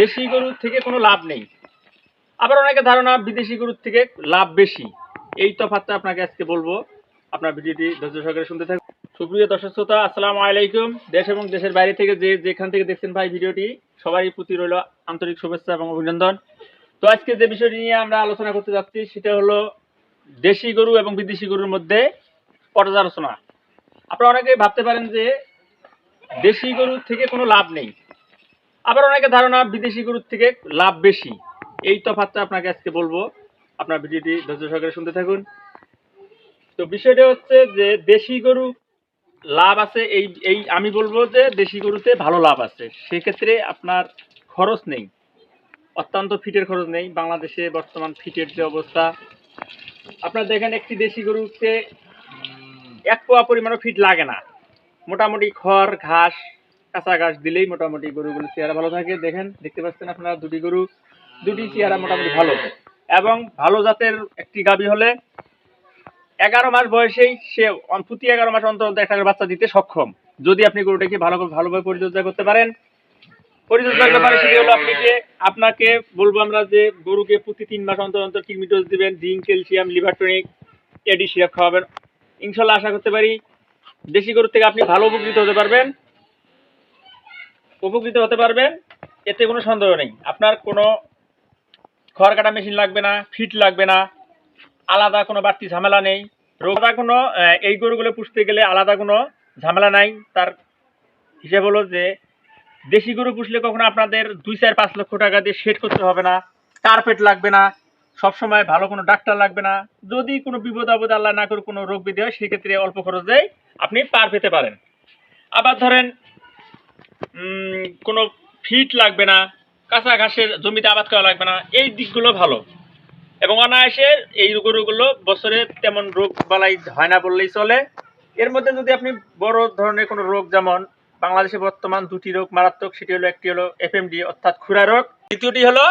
দেশি গরুর থেকে কোনো লাভ নেই। আবার অনেকে ধারণা, বিদেশি গরুর থেকে লাভ বেশি। এই তফাৎটা আপনাকে আজকে বলব। আপনার ভিডিওটি ধৈর্য সহকারে শুনতে থাকুন। সুপ্রিয় দর্শক শ্রোতা, আসসালামু আলাইকুম। দেশ এবং দেশের বাইরে থেকে যে যেখান থেকে দেখছেন ভাই ভিডিওটি, সবারই প্রতি রইল আন্তরিক শুভেচ্ছা এবং অভিনন্দন। তো আজকে যে বিষয়টি নিয়ে আমরা আলোচনা করতে যাচ্ছি, সেটা হলো দেশি গরু এবং বিদেশি গরুর মধ্যে পর্যালোচনা। আপনারা অনেকে ভাবতে পারেন যে দেশি গরুর থেকে কোনো লাভ নেই। আবার অনেকে ধারণা বিদেশি গরুর থেকে লাভ বেশি। এই তফাৎটা আপনাকে আজকে বলব। আপনার ভিডিওটি ধৈর্য সহকারে শুনতে থাকুন। তো বিষয়টা হচ্ছে যে দেশি গরু লাভ আছে, এই এই আমি বলব যে দেশি গরুতে ভালো লাভ আছে। সেক্ষেত্রে আপনার খরচ নেই। অত্যন্ত ফিটের খরচ নেই। বাংলাদেশে বর্তমান ফিটের যে অবস্থা, আপনার দেখেন একটি দেশি গরুতে এক পোয়া পরিমাণও ফিট লাগে না। মোটামুটি খড়, ঘাস কাঁচা ঘাস দিলেই মোটামুটি গরুগুলো চেহারা ভালো থাকে। দেখেন, দেখতে পাচ্ছেন আপনারা দুটি গরু, দুটি চেহারা মোটামুটি ভালো। এবং ভালো জাতের একটি গাভী হলে এগারো মাস বয়সেই সে প্রতি এগারো মাস অন্তর অন্তর একটা বাচ্চা দিতে সক্ষম। যদি আপনি গরুটাকে ভালো ভালোভাবে পরিচর্যা করতে পারেন, পরিচর্যার ব্যাপারে সেটি হলো আপনাকে আপনাকে বলব আমরা যে গরুকে প্রতি তিন মাস অন্তর অন্তর কিমিটোজ দিবেন, zinc, calcium liver tonic AD syrup খাওয়াবেন। ইনশাল্লাহ আশা করতে পারি দেশি গরুর থেকে আপনি ভালো উপকৃত হতে পারবেন। উপকৃত হতে পারবেন, এতে কোনো সন্দেহ নেই। আপনার কোনো খড় কাটা মেশিন লাগবে না, ফিট লাগবে না, আলাদা কোনো বাড়তি ঝামেলা নেই। রোগা কোনো এই গরুগুলো পুষতে গেলে আলাদা কোনো ঝামেলা নাই। তার হিসাব হলো যে, দেশি গরু পুষলে কখনো আপনাদের দুই চার পাঁচ লক্ষ টাকা দিয়ে সেট করতে হবে না কার্পেট লাগবে না, সবসময় ভালো কোনো ডাক্তার লাগবে না। যদি কোনো বিপদ আপদ আল্লাহ না করে কোনো রোগ ব্যাধি হয়, সেক্ষেত্রে অল্প খরচেই আপনি পার পেতে পারেন। আবার ধরেন কোনো ফিট লাগবে না কাঁচা ঘাসের জমিতে আবাদ করা লাগবে না, এই দিকগুলো ভালো। এবং অনায়াসে এই গরুগুলো বছরে তেমন রোগ বালাই হয় না বললেই চলে। এর মধ্যে যদি আপনি বড় ধরনের কোনো রোগ, যেমন বাংলাদেশে বর্তমান দুটি রোগ মারাত্মক, সেটি হলো একটি হলো এফএমডি অর্থাৎ খুরা রোগ। দ্বিতীয়টি হলো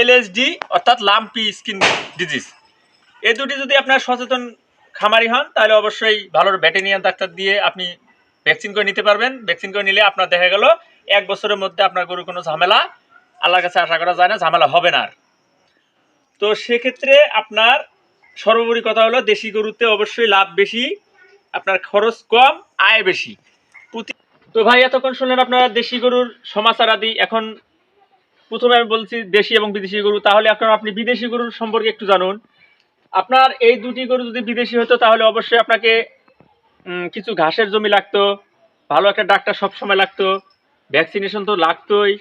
এলএসডি অর্থাৎ লাম্পি স্কিন ডিজিজ। এই দুটি যদি আপনার সচেতন খামারি হন, তাহলে অবশ্যই ভালো ভেটেরিয়ান ডাক্তার দিয়ে আপনি ভ্যাকসিন করে নিতে পারবেন। ভ্যাকসিন করে নিলে আপনার দেখা গেল, এক বছরের মধ্যে আপনার গরুর কোনো ঝামেলা। আল্লাহর কাছে আশা করা যায় না, ঝামেলা হবে না আর। তো সেক্ষেত্রে আপনার সর্বোপরি কথা হলো, দেশি গরুতে অবশ্যই লাভ বেশি, আপনার খরচ কম, আয় বেশি। প্রতি তো ভাই, এতক্ষণ শুনলেন আপনারা দেশি গরুর সমাচার আদি। এখন প্রথমে আমি বলছি দেশি এবং বিদেশি গরু। তাহলে এখন আপনি বিদেশি গরুর সম্পর্কে একটু জানুন। আপনার এই দুটি গরু যদি বিদেশি হতো, তাহলে অবশ্যই আপনাকে কিছু ঘাসের জমি লাগতো, ভালো একটা ডাক্তার সবসময় লাগতো ভ্যাকসিনেশন তো লাগতোই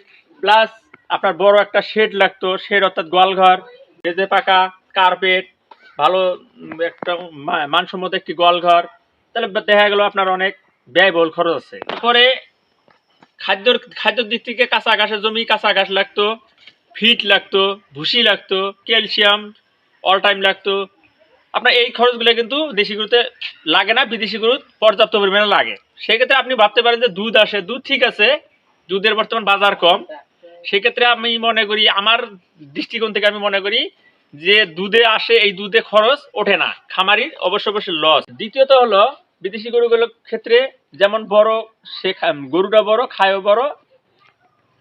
প্লাস আপনার বড় একটা শেড লাগতো শেড অর্থাৎ গোয়ালঘর বেজে পাকা কার্পেট ভালো একটা মানসম্মত একটি গোয়ালঘর, তাহলে দেখা গেল আপনার অনেক ব্যয়বহুল খরচ আছে। তারপরে খাদ্যর খাদ্যর দিক থেকে কাঁচা ঘাসের জমি, কাঁচা ঘাস লাগতো, ফিট লাগতো, ভুসি লাগতো, ক্যালসিয়াম অল টাইম লাগতো আপনার এই খরচগুলো কিন্তু দেশি গরুতে লাগে না, বিদেশি গরু পর্যাপ্ত পরিমাণে লাগে। সেক্ষেত্রে আপনি ভাবতে পারেন যে দুধ আসে, দুধ ঠিক আছে, দুধের বর্তমান বাজার কম। সেক্ষেত্রে আমি মনে করি, আমার দৃষ্টিকোণ থেকে আমি মনে করি যে দুধে আসে, এই দুধে খরচ ওঠে না। খামারির অবশ্য অবশ্যই লস দ্বিতীয়ত হলো, বিদেশি গরুগুলোর ক্ষেত্রে যেমন বড়, সে গরুটা বড়, খায়ও বড়,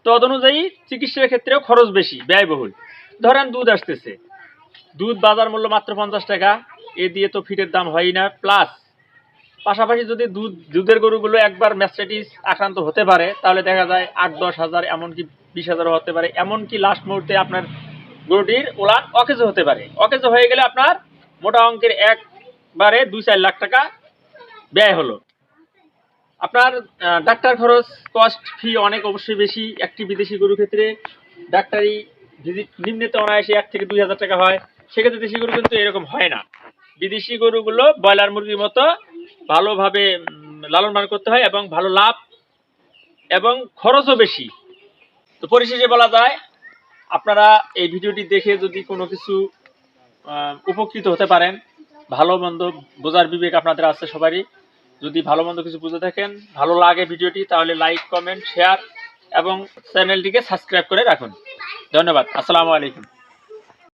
তদ অনুযায়ী চিকিৎসার ক্ষেত্রেও খরচ বেশি, ব্যয়বহুল। ধরেন দুধ আসতেছে। দুধ বাজার মূল্য মাত্র পঞ্চাশ টাকা। এ দিয়ে তো ফিটের দাম হয়ই না। প্লাস পাশাপাশি যদি দুধ, দুধের গরুগুলো একবার ম্যাস্টাইটিস আক্রান্ত হতে পারে, তাহলে দেখা যায় আট, দশ হাজার, এমনকি বিশ হাজারও হতে পারে। এমনকি লাস্ট মুহূর্তে আপনার গরুটির ওলান অকেজো হতে পারে। অকেজো হয়ে গেলে আপনার মোটা অঙ্কের একবারে দুই, চার লাখ টাকা ব্যয় হলো। আপনার ডাক্তার খরচ কস্ট ফি অনেক অবশ্যই বেশি। একটি বিদেশি গরুর ক্ষেত্রে ডাক্তারি ভিজিট নিম্নতে অনায়াসে এক থেকে দুই হাজার টাকা হয়। সেক্ষেত্রে দেশি গরু কিন্তু এরকম হয় না। বিদেশি গরুগুলো ব্রয়লার মুরগির মতো ভালোভাবে লালন পালন করতে হয় এবং ভালো লাভ এবং খরচও বেশি। তো পরিশেষে বলা যায়, আপনারা এই ভিডিওটি দেখে যদি কোনো কিছু উপকৃত হতে পারেন, ভালো মন্দ বোঝার বিবেক আপনাদের আছে সবারই। যদি ভালো মন্দ কিছু বুঝে থাকেন, ভালো লাগে ভিডিওটি, তাহলে লাইক, কমেন্ট, শেয়ার এবং চ্যানেলটিকে সাবস্ক্রাইব করে রাখুন। ধন্যবাদ। আসসালামু আলাইকুম।